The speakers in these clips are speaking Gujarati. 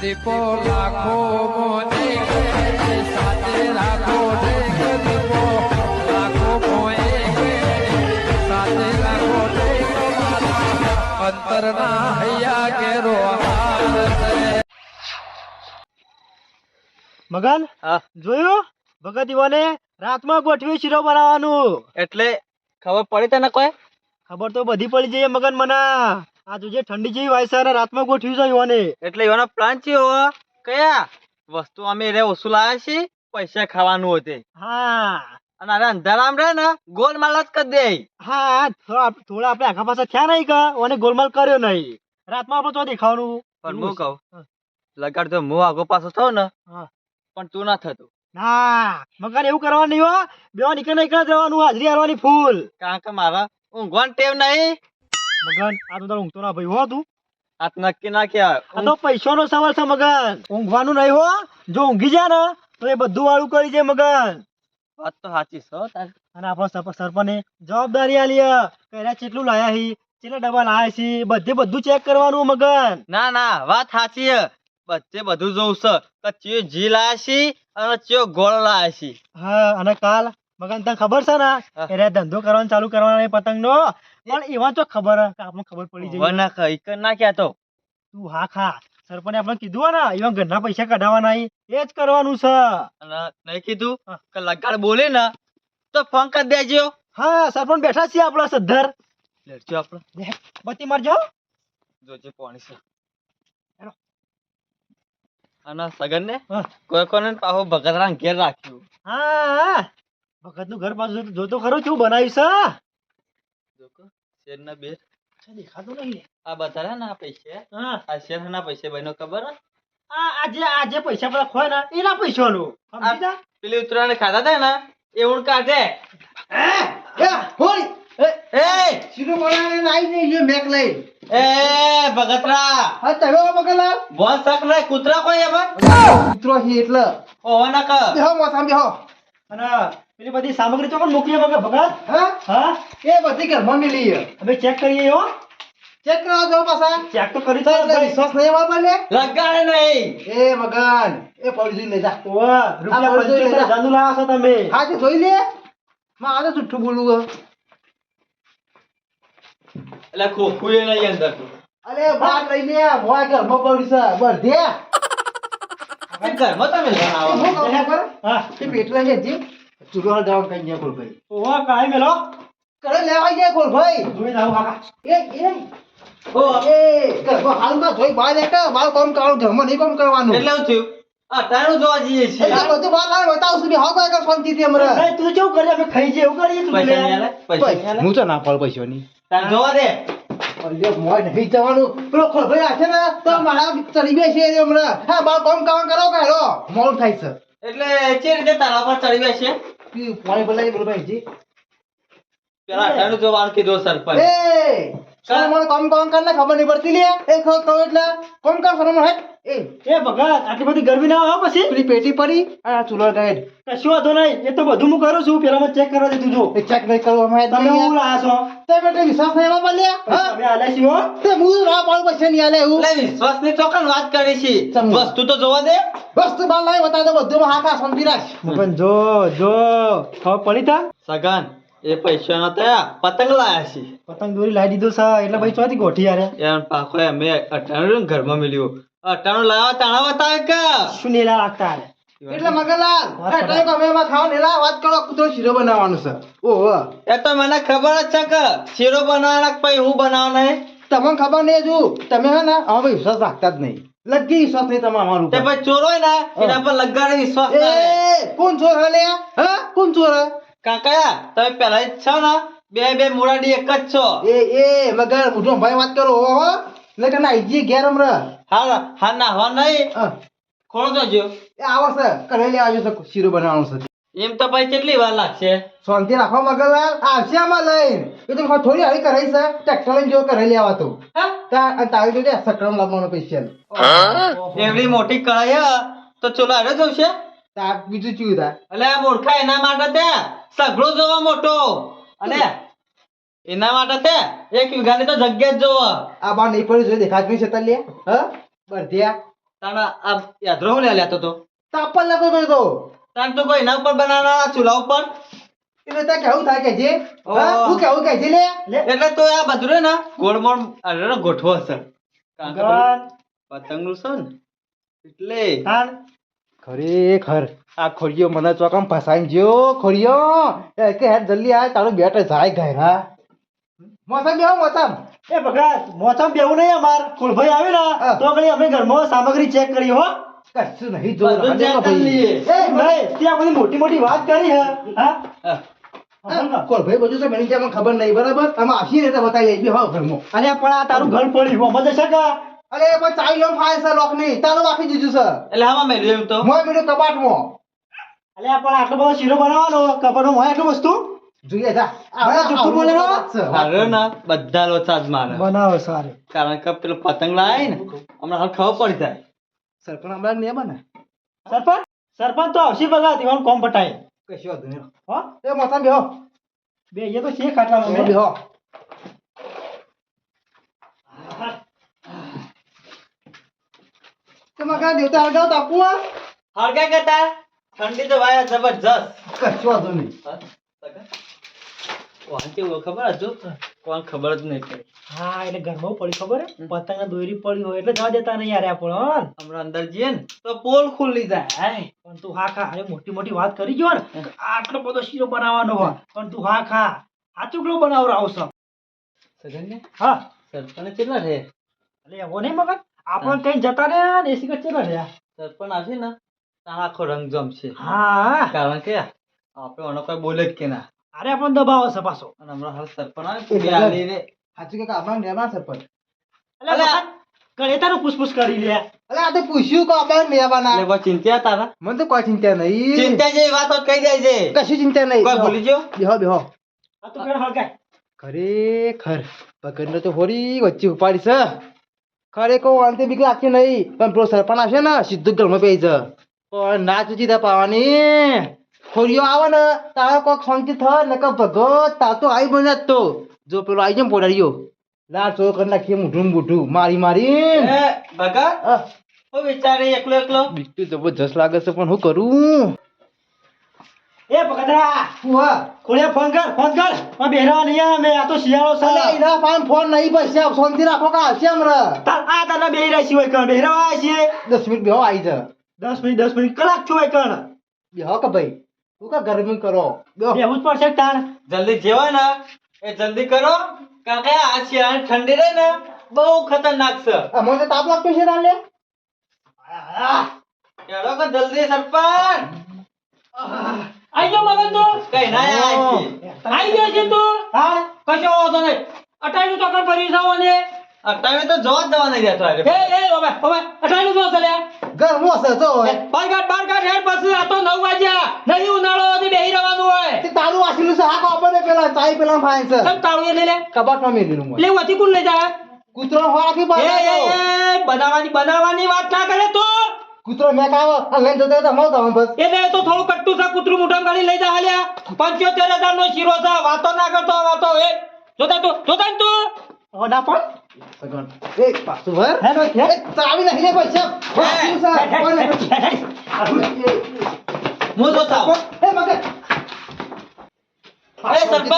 દીપો લાખો મોને સાથે રાખો દીપો લાખો મોએ સાથે રાખો અંતરના હૈયા કેરો મગન હા. જોયું? ભગત દીવાને રાતમાં ગોઠવી શીરો બનાવવાનું. એટલે ખબર પડી તને કોઈ? ખબર તો બધી પડી જઈએ મગન મને. આ જોજે ઠંડી જેવી વાય છે રાતમાં ગોઠવી જાય ઈવોને એટલે એવાનો પ્લાન છે હો. કયા? વસ્તુ અમે રે ઓછું લાવ્યા છે પૈસા ખાવાનું હોતે હા. અને અરે અંધારામ રે ને ગોલમાલ જ કરી દે હા થોડા આપણે આખા પાછા થયા નહીં કા? અને ગોલમાલ કર્યો નહીં. રાતમાં આપણે તો દેખાવાનું. પણ હું કહું. લગાડ તો હું આગો પાછો થયો ને પણ તું ના થતું. ના મગર એવું કરવાનું નહીં હો. બે નીકળે નીકળે જવાનું હાજરી હારવાની ફૂલ. કારણ કે મારા ઊંઘવાનું ટેવ નહીં. મગન આ તો તારો ઊંઘતો ના ભાઈ હો તું. આ નક્કી ના આ તો પૈસાનો સવાલ છે મગન. ઊંઘવાનું નહીં હો. જો ઊંઘી જાય ને તો એ બધું વાળું કરી દે મગન. વાત તો સાચી છે અને આપણો સરપ- સરપંચે જવાબદારી આલી. કર્યા કેટલું લાયા હી કેટલા ડબ્બા લાયા છે બધે બધું ચેક કરવાનું મગન. ના ના વાત સાચી છે બધે બધું જોઉં છે. કે ચિયો જી લાયા છે અને ચિયો ગોળ લાયા છે હા અને કાલ મગન તને ખબર છે ને. એને ધંધો કરવાનો ચાલુ કરવાનો એ પતંગનો? પણ એવા તો ખબર કે આપણને ખબર પડી જાય ના કઈ કર ના કહેતો તું હા ખા. સરપંચે આપણે કીધું ને એવા ઘરના પૈસા કઢાવવાના એ જ કરવાનું છે. નહીં કીધું? કે લગાડ બોલે ને તો ફોન કરી દેજો. હા સરપંચ બેઠા છીએ આપણા સદ્ધર. લેજો આપણે. બત્તી મારજો. જોજે પાણી છે. અને સગન ને કોઈ કોને પાહો ભગતરા ઘેર રાખ્યું. હા. ભગતનું ઘર પાછું જોતો ખરો? કેવું બનાવ્યું છે શેરના બે? દેખાતું નહીં. આ બધા રહ્યા ને હા. આ શેર ના પૈસા બહેનો ખબર આજે આજે પૈસા બધા ખોય ને એના સમજી જા? પેલી હતા ને એ ઊણ કાઢે. એ એ! ભગતરા! સક રે કૂતરા કોઈ એમાં? ઓવા ના કર. અને પેલી બધી સામગ્રી ચોકન મોકલી મગે ભગત હા? અમે ચેક કરીએ હો. ચેક તો કરી તો ભાઈ. લગાડે નહીં. એ મગન એ પડજી લે જા. ઓ રૂપિયા પડજી લે જાનુ લાયા છો તમે. જોઈ લે. મારે જુઠ્ઠું બોલવું એટલે ખોખું એ નહીં અંદર. અરે બાર લઈ લે મોય ઘરમાં પડી છે. બધે. આ ઘરમાં તમે લગાવો હું હા. એ પેટલા છે. જે ચૂલો જવાનું કઈ ગયા ભાઈ ઓહો કાઈ મેલો? કરે લેવા ગયા ખોલભાઈ. જોઈ જાઓ કાકા. એ એ. ઓ. એ ઘરમાં હાલમાં જોઈ બહાર દેખા મારું કામ કરવાનું ઘરમાં નહીં કામ કરવાનું? એટલે હું થયું? આ જોવા જઈએ એટલે બધું બહાર લાવે બતાવું છું હા કોઈ શાંતિથી અમારે. નહીં, તું કેવું કરે? અમે ખાઈ જઈએ એવું કરીએ તું પૈસા નહીં લે. આલે પૈસા નહીં આલે. હું તો ના પાડ પૈસાની તાર જોવા દે. અરે મોય નહીં જવાનું. પેલો ખોલભાઈ રાખે ને તો મારા ચડી બેસે હમણાં. હા બાર કામ કામ કરો કે મોડું થાય છે. એટલે જે રીતે તારા પર ચડી બેસે? ઈ પાણી બોલાવી બોલભાઈ જી પેલા ટાણું જોવાનું કીધું સરપંચ. એ મને કામ કામ કરને ખબર નહીં પડતી લે એ ખો કહો એટલે. કોણ કામ સર મને એ એ ભગત આટલી બધી ગરમી ના આવે પછી? પેલી પેટી પડી અને આ ચૂલો ગાઈડ કશું વાંધો નહીં. એ તો બધું હું કરું છું. પેલા ચેક કરવા દીધું જો. એ ચેક નહીં કરું અમે તમે હું રા છો? તે બેટે વિશ્વાસ નહીં બોલ્યા હા? તમે આલ્યા છીએ તે હું રા પાડ પછી નહીં આલે હું વિશ્વાસની ચોકન વાત કરી છે. વસ્તુ તો જોવા દે. વસ્તુ બાલ બાર લાવી બતાવી દો બધું હા હા સમજી રાખ. પણ જો જો ખબર પડી તા? સગન એ પૈસા ના પતંગ લાયા છે. પતંગ દોરી લાવી દીધો સા એટલે ભાઈ ચોથી ગોઠી યાર એમ પાકો અમે અટાણું ઘરમાં મળ્યું. અટાણું લાવવા તાણા હતા કે? શું નેલા લાગતા હારે? એટલે મગનલાલ વાત એ તમે અમે એમાં ખાવ નેલા વાત કરો કુતરો શીરો બનાવવાનો છે. ઓહો. એ તો મને ખબર જ છે કે શીરો બનાવવાના પછી હું બનાવવાનો. તમને ખબર નહીં હજુ? તમે હે ને ભાઈ વિશ્વાસ રાખતા જ નહીં. લગી વિશ્વાસ નહીં તમે અમારું તે ભાઈ ચોરો હોય ને એના પર લગાડે વિશ્વાસ કોણ ચોર હે લે હા? કોણ ચોર હે? કાકા તમે પેલા જ છો ને? બે બે મુરાડી એક જ છો. એ એ મગર મોટો ભાઈ વાત કરો હો હો. એટલે કે ના આઈજી ઘેર હમણાં હા હા ના હવા નહીં. હા. ખોળો જોજો એ આવો છે કરેલી આવ્યો છે શીરો બનાવવાનો છે. એમ તો ભાઈ કેટલી વાર લાગશે? શાંતિ રાખો મગર આવશે આમાં લઈને. એ તો થોડી હરી કરાઈ છે. ટ્રેક્ટર લઈને જો કરેલી આવા તો. હા? તારી જોડે સકરમ લાવવાનો પૈસા. એવડી મોટી કઢાઈ તો ચોલા હડે જવશે તા બીજું તા. એટલે આ મૂર્ખા એના માટે તે. સઘળો જોવા મોટો. અને એના માટે તે એક વીઘાની તો જગ્યા જ જોવો. આ બાર નહીં પડ્યું જોઈ દેખાત નહીં છે લે. હ? બરધિયા. તાણા આ યાદરો હું લેતો તો? તાપણ લેતો તો તો તાણ તો કોઈ એના ઉપર બનાવવાના ચૂલા ઉપર? એટલે ત્યાં કેવું થાય કે જે? હા? કેવું કે છે લે? એટલે તો આ બધું રે ને ગોળ મોળ અરે ગોઠવો હશે પતંગ પેલું છે ને? એટલે. ખરેખર. આ ખોડિયો મને ચોકમ ફસાઈ ગયો ખોડિયો એ કે હેડ જલ્દી આ તારો બેટ જાય ઘેરા મોસમ બેહો મોસમ. એ ભગત મોસમ બેવું નહીં અમાર. કુલભાઈ આવે ને તો ઘડી અમે ઘરમાં સામગ્રી ચેક કરી હો. કશું નહીં જો ત્યાં બધી મોટી મોટી વાત કરી હે. હા. હા. હા, કોલ ભાઈ બધું છે મેનેજર મને ખબર નહીં બરાબર? તમે આશી રીતે બતાવી દઈ બેહો ઘરમાં. અરે પણ આ તારું ઘર પડ્યું મજા છે કે? અરે પણ ચાઈ લો ફાય છે લોકની. તારું રાખી દીધું છે. એટલે આમાં મેં તો. મેં મીઠું કબાટમાં અરે પણ આટલો બધો શીરો બનાવવાનો કપડો હોય આટલું વસ્તુ? જોઈએ જા. હવે જુઠ્ઠું બોલે રો? અરે ના બધા લોચા જ મારે. બનાવો સારે. કારણ કે પેલો પતંગ લાય ને હમણાં હાલ ખબર પડી જાય. સરપંચ હમણાં નહીં બને. સરપંચ સરપંચ તો આવશે બગા દીવાનું કોમ પટાય. કશો વાંધો નહીં. હો? એ મોસમ બેહો. બે એ તો છે ખાટલામાં બેહો, મેં. બેહો તમે કાં દેવતા હળગાવ તાપવું આ? હળગા કરતા ઠંડી તો વાયા જબરજસ્ત. કશું વાંધો નહીં. કોણ કેવું ખબર હજુ? કોણ ખબર જ નહીં પડી. હા એટલે ઘરમાં પડી ખબર? હે પતંગ દોરી પડી હોય એટલે જવા દેતા નહીં યાર પણ હમણાં અંદર જઈએ ને તો પોલ ખુલ્લી જાય હાય. પણ તું હા ખા અરે મોટી મોટી વાત કરી ગયો ને આટલો બધો શીરો બનાવવાનો હોય પણ તું હા ખા. આ ચૂકલો આવશો સગન ને હા. સરપંચ કેટલા રહે એટલે એવો નહીં મગન આપણે કઈ જતા ને દેશી કચ્છ કેટલા રહ્યા? સરપંચ આવશે ને? આખો રંગ જમશે હા. કારણ કે આપણે એનો કોઈ બોલે જ કે ના. અરે આપણને દબાવો છે પાછો. અને હમણાં હાલ સરપંચ આવે બે આલીને સાચું કે આપણા મહેમાન સરપંચ? એટલે કરે તારું પૂછપૂછ કરી લે. અરે આ તો પૂછ્યું કે આપણા મહેમાન એટલે બસ ચિંતા તારા. મને તો કોઈ ચિંતા નહીં. ચિંતા જે વાત તો કહી જાય છે કશું ચિંતા નહીં. કોઈ ભૂલી ગયો? બેહો બેહો. આ તો ઘર હળગાય. ખરેખર પકડને તો હોરી વચ્ચે ઉપાડી છે. ખરેખર વાંધે બીક લાગતી નહીં. પણ પેલો સરપંચ આવશે ને સીધું ગળમાં પેઈ છે પણ ના ચૂચી દે પાવાની. ખોરીઓ આવે ને તારો કોક શાંતિ થાય ને કે ભગત તા તો આવી બને તો. જો પેલો આવી જાય પોડારીઓ લાડ ચોર કરી નાખીએ મોઢું મોઢું મારી મારી. ભગત? હું. વિચારે એકલો એકલો? તો જબરજસ્ત લાગે છે પણ હું કરું? એ પકડરા હું હા? ખોળિયા ફોન કર ફોન કર. માં નહીં આવે મેં આ તો શિયાળો અલે છે એના પાન ફોન નહીં બસ શાંતિ રાખો કે આવશે હમણાં? આ તારા બેહી રહ્યા છીએ કણ બેહરા છીએ. દસ મિનિટ બેહો આવી જા. દસ મિનિટ દસ મિનિટ કલાક છો કણ બેહો કે ભાઈ. તું કા ગરમી કરો? બેહો જ પડશે તાણ. જલ્દી જેવાય ને. એ જલ્દી કરો. કારણ આ શિયાળ ઠંડી રહે ને બહુ ખતરનાક છે. અમારે તો તાપ લાગતો છે તાલે હેડો કે જલ્દી સરપંચ. આઈ ગયો મગન તું? કઈ ના આઈ આઈ ગયો છે તું? હા. કશો વાંધો નહીં. અટાઈ તો કર ભરી જાવ ને ટાઈમે તો જોવા જ જવા નહીં દેતો એ એ ઓબે ઓબે અટાણું તો ચાલ્યા? ગરમો છે તો બાર કાઢ બાર કાઢ હેડ પછી આ તો 9 વાગ્યા. નહીં ઉનાળો ને બેહી રહેવાનું હોય. તે તારું વાસીલું છે હા કોપને પેલા ચાઈ પેલા ફાઈન છે. તમ તાળું એ લે? કબાટમાં મેલી નું લે વતી કોણ લઈ જાય? કૂતરો હોરાકી એ એ એ બનાવવાની બનાવવાની વાત ના કરે તો? કૂતરો મેં કાવ આ લઈને જતો તો મો તો બસ. એટલે તો થોડું કટ્ટુ છે કૂતરું મુઠામ ગાડી લઈ જા હાલ્યા. પંચોતેર હજાર નો શીરો છે વાતો ના કરતો વાતો એ. જોતા તું જોતા તું. ના પણ સગન એ પાછું ભર ચાવી નહીં લે પૈસા કોને? હું જોતા એ મગર. એ સરપંચ.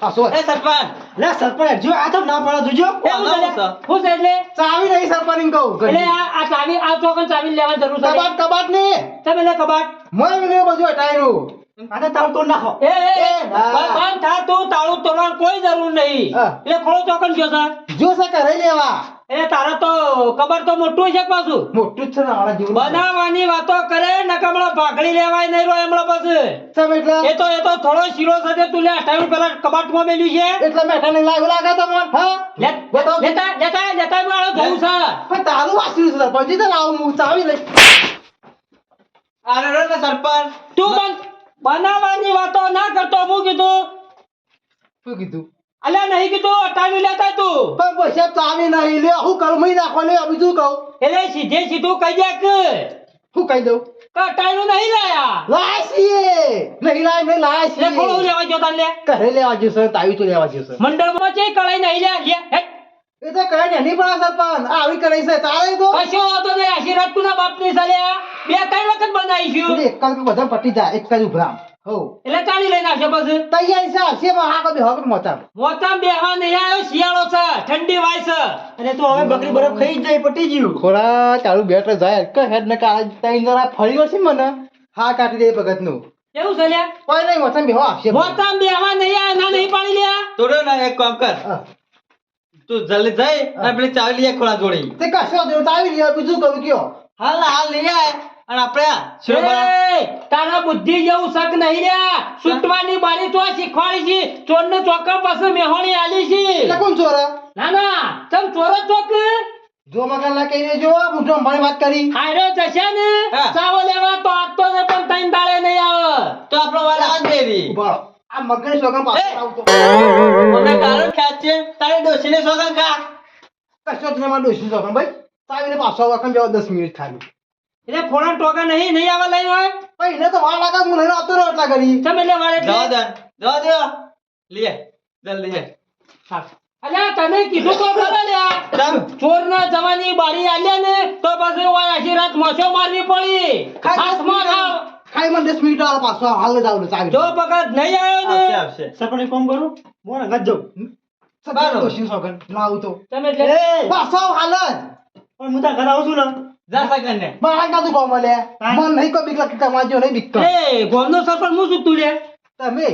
પાછો એ સરપંચ. લે સરપંચ જો આ તો ના પડે જોજો. હું છે લે? હું છે એટલે? ચાવી નહીં સરપંચ કહું. એટલે આ ચાવી આ ચોકન ચાવી લેવાની જરૂર છે. કબાટ કબાટ ને તમે લે કબાટ. મોય મેલે બધું હટાયરું. આને તાળ તોડ નાખો. એ એ એ, એ, ના. બંધ થા તું તાળું તોડવાની કોઈ જરૂર નહીં. હા. ખોળો ચોકન ગયો છે. જો છે કરે લેવા. એ તારા તો કબર તો મોટું છે પાછું? મોટું જ છે ને આના જેવું બનાવવાની વાતો કરે નકમળો ભાગડી લેવાય નહીં રો એમળો પછી. સમ એટલે? એ તો એ તો થોડો શીરો સાથે તું લે અઠાવી પેલા કબાટમાં મેલ્યું છે. એટલે મેઠા ને લાગ્યું લાગે હા? લેતા લેતા લેતા મારો જોવું છે. પણ તારું વાસ્યું છે સરપંચ? તો લાવું હું ચાવી લઈ આરે રો સરપંચ. તું બનાવવાની વાતો ના કરતો. હું કીધું? શું કીધું? અલ્યા નહીં કીધું અટાવી લેતા તું. પણ પછી ચાવી નહીં લે હું કરું મહી નાખો લે બીજું કહું. એટલે સીધે સીધું કહી દે કે. શું કહી દઉં? કટાયું નહીં લાયા. લાય છીએ. નહીં લાય મેં લાય લે ખોળું લેવા જો તાર લે. ઘરે લેવા સર તાવી તો લેવા જશે મંડળમાં છે કળાઈ નહીં લે. લે એ તો કળાઈ નહીં પણ આ આવી કરી છે તારે તો. કશો વાંધો નહીં આશીર્વાદ તુના બાપની ચાલ્યા બે ત્રણ વખત બનાવીશું? એક જ બધા પટી જાય એક કાલ ઉભરા હો. એટલે ચાલી લઈને આવશે પછી. તૈયારી છે આવશે પણ આ કદી હક મોતા. મોટામાં બેહવા નહીં આવ્યો શિયાળો છે ઠંડી વાય છે. અને તો હવે બકરી બરફ ખાઈ જ જાય પટી ગયું. ખોરા ચાલુ બેટર જાય કે હેડ ને કાળા તઈ જરા ફરી વળશે મને. હા કાઢી દે ભગતનું કેવું છે લ્યા? કોઈ નહીં મોસમ બેહો આવશે મોટામાં બેહવા નહીં આવ્યા ના નહીં પાડી લ્યા. તો રે એક કામ કર. તું જલ્દી જઈ અને પેલી ચાવી લઈએ ખોળા જોડી. તે કશો દેવ તો આવી રહ્યા બીજું કરું કયો? હાલ હાલ લઈ આય. અને આપણે તારા બુદ્ધિ જેવું શક નહીં રે. સુતવાની બારી તો શીખવાડી છે. ચોર ને ચોક્કસ પાસે મેહોણી આલી છે. કોણ ચોર? ના ના તમ ચોર ચોક જો મગન ના જો મુઠો મારી વાત કરી. હારે જશે ને. ચાવો લેવા તો આજ તો ને પણ તૈન દાળે નહીં આવે. તો આપણો વાલા આ જ દેરી ઊભા રહો. આ મગર સોગમ પાસે! આવતો. મને કારણ ખેંચે તારે ડોશીને સોગન ખા. કશો જ મારે ડોસી સોગન ભાઈ તારે પાછો વખત જવા દસ મિનિટ ખાલી. એટલે ખોરાક ટોકા નહીં નહીં આવા લઈ હોય? પણ એને તો વાર લાગે હું લઈને આવતો રહ્યો એટલા કરી તમે એટલે વાર એટલે. દે જવા દે. લે જલ્દી આય. અલ્યા તને કીધું તો ખરા લ્યા. ચોર ના જવાની બારી આલ્યા ને તો પછી હું આખી રાત મસો મારવી પડી. હાથમાં ખાવ. ખાઈ મને દસ મિનિટ આલ પાછો. હાલ જ આવું ચાવી. જો પગત નહીં આવ્યો આવશે ને. આવશે સપણે કોમ કરું? હું રંગત જાઉં. સગા ડોસી સોગન લાવ તો. તમે એટલે એ પાછો હાલ જ. પણ હું તારા ઘરે આવું છું ને. જા સગન ને મારા કાતું કહો મને મન નહીં કોઈ બીક લાગતી તમારે જો નહીં બીક તો એ ગોમનો સરપંચ હું શું તું લે તમે?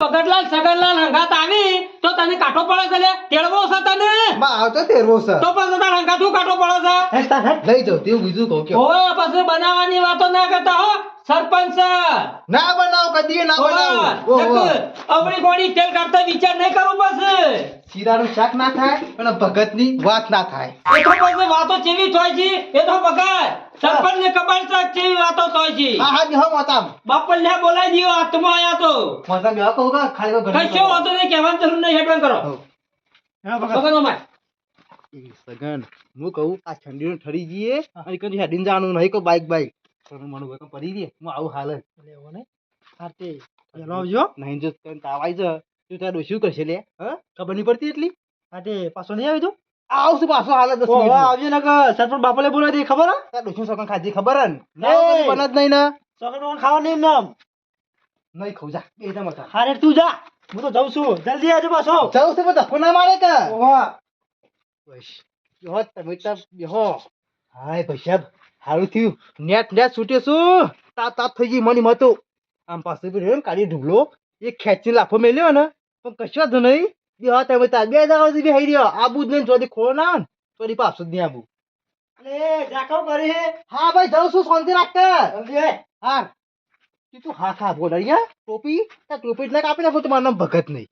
પગટલાલ સગનલાલ હંગાત આવી તો તને કાઠો પડે છે લે? તેડવો છે તને? બા આવતો તેરવો છે તો પણ તાર રંગા હું કાઠો પડે છે? તાર લઈ જાઉં તેવું બીજું કહું કે ઓય પછી બનાવવાની વાતો ના કરતા હો સરપંચ ના બનાવ કદી ના બનાવ. ઓહો અમરી કોણી તેલ કાઢતા વિચાર નહીં કરું બસ શીરાનું શાક ના થાય અને ભગતની વાત ના થાય. એ તો પછી વાતો ચેવી થાય છે એ તો ભગત સરપંચ ને કબાલ શાક ચેવી વાતો થાય છે. હા હા બેહો મોતામ બાપલ ને બોલાઈ દીયો હાથમાં આયા તો. મોતામ બેહો કહું કે ખાલી તો કશો વાતો નહીં કહેવાની જરૂર નહીં હેડવાન કરો. સગન હું કહું આ ઠંડીનું ઠરી જઈએ અને કદી હેડીને જવાનું નહીં બાઈક બાઈક. થોડું મણું ભાઈ પડી દે હું આવું હાલ. લેવો ને? હા પેલો આવજો. નહીં જો તને તાવ આવી જાય તું તારું શું કરશે લે? હા? ખબર નહીં પડતી એટલી? હા તે પાછો નહીં આવી તું? આવશું પાછો હાલ જ દસ ઓ આવજો ને સરપંચ બાપાલે બોલાવી દે ખબર હા? તાર ડોશી સગન ખાધી ખબર હે? ને? એ! ના હોય કદી બને જ નહીં ને. સગન ખાવા નહીં નામ. નહીં ખાઉં જા બે મોટા તું જા. હું તો જાઉં છું. જલ્દી આવજો પાછો. જાઉં છું પણ ધક્કો ના મારે કે? ઓહો તમે તો બેહો. હાય ભાઈ હારું થયું. નેટ નેટ છૂટ્યો છું. તાપ તાપ થઈ ગઈ મની મતું આમ પાસે બી રહ્યો કાળી ઢુબલો એ ખેંચી લાફો મેલ્યો ને. પણ કશો જ નહીં. બેહો તમે તાર બે દાડા સુધી બેહી રહ્યો. આબુ જ નહીં ચોથી ખોલો ના આવે ને ચોથી પાછું જ નહીં આબુ. અરે જાકવ કરી હે. હા ભાઈ જાઉં છું શાંતિ રાખતા. જલ્દી હા. તું તું હા હા, બોલ. અહીંયા ટોપી, તાર ટોપી એટલે કાપી નાખો તમારું નામ ભગત નહીં.